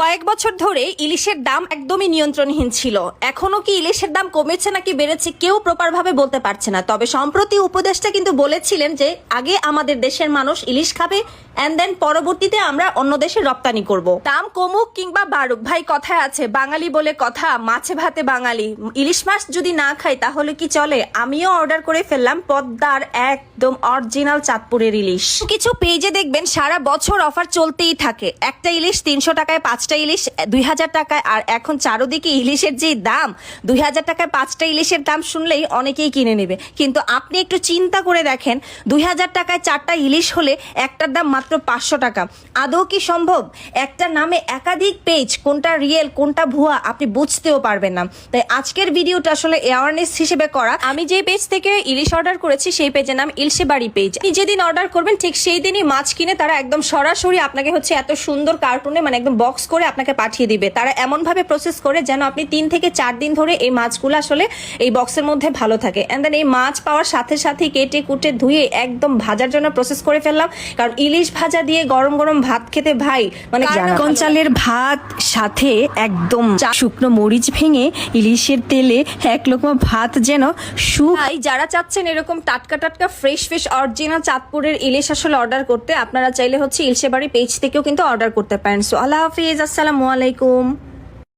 কয়েক বছর ধরে ইলিশের দাম একদমই নিয়ন্ত্রণহীন ছিল। এখনও কি ইলিশের দাম কমেছে নাকি বেড়েছে কেউ প্রপার ভাবে বলতে পারছে না। তবে সম্প্রতি উপদেশটা কিন্তু বলেছিলেন যে, আগে আমাদের দেশের মানুষ ইলিশ খাবে এন্ড দেন পরবর্তীতে আমরা অন্য দেশে রপ্তানি করব। দাম কমুক কিংবা বাড়ুক, ভাই, কথায় আছে, বাঙালি বলে কথা, মাছে ভাতে বাঙালি। ইলিশ মাছ যদি না খাই তাহলে কি চলে? আমিও অর্ডার করে ফেললাম, পদ্মার একদম অরিজিনাল চাঁদপুরের ইলিশ। কিছু পেজে দেখবেন সারা বছর অফার চলতেই থাকে। একটা ইলিশ তিনশো টাকায় পাঁচটা ইলিশ, দুই হাজার টাকায়, আর এখন চারোদিকে ইলিশের যে দাম, দুই হাজার টাকায় পাঁচটা ইলিশের দাম শুনলেই অনেকেই কিনে নেবে। কিন্তু আপনি একটু চিন্তা করে দেখেন, দুই হাজার টাকায় চারটা ইলিশ হলে একটার দাম মাত্র পাঁচশো টাকা। আদৌ কি সম্ভব? একটা নামে একাধিক পেজ কোনটা রিয়েল কোনটা ভুয়া, আপনি বুঝতেও পারবেন না। তাই আজকের ভিডিওটা আসলে অ্যাওয়ারনেস হিসেবে করা। আমি যে পেজ থেকে ইলিশ অর্ডার করেছি, সেই পেজের নাম ইলশে বাড়ি পেজ আপনি যেদিন অর্ডার করবেন, ঠিক সেই দিনই মাছ কিনে তারা একদম সরাসরি আপনাকে হচ্ছে এত সুন্দর কার্টুনে মানে একদম বক্স করে আপনাকে পাঠিয়ে দিবে। তারা এমন ভাবে প্রসেস করে যেন আপনি তিন থেকে চার দিন ধরে এই মাছগুলো আসলে এই বক্সের মধ্যে ভালো থাকে। অ্যান্ড দেন এই মাছ পাওয়ার সাথে সাথে কেটে কুটে ধুয়ে একদম ভাজার জন্য প্রসেস করে ফেললাম। কারণ ইলিশ ভাজা দিয়ে গরম গরম ভাত খেতে ভাই মানে কোন চালের ভাত সাথে একদম শুকনো মরিচ ভেঙে ইলিশের তেলে এক লোকমা ভাত যেন সু ভাই যারা চাচ্ছেন এরকম টাটকা টাটকা ফ্রেশ ফ্রেশ অরিজিনাল চাঁদপুরের ইলিশ আসলে অর্ডার করতে আপনারা চাইলে হচ্ছে ইলশে বাড়ি পেজ থেকেও কিন্তু অর্ডার করতে পারেন। সো আল্লাহ আসসালামু আলাইকুম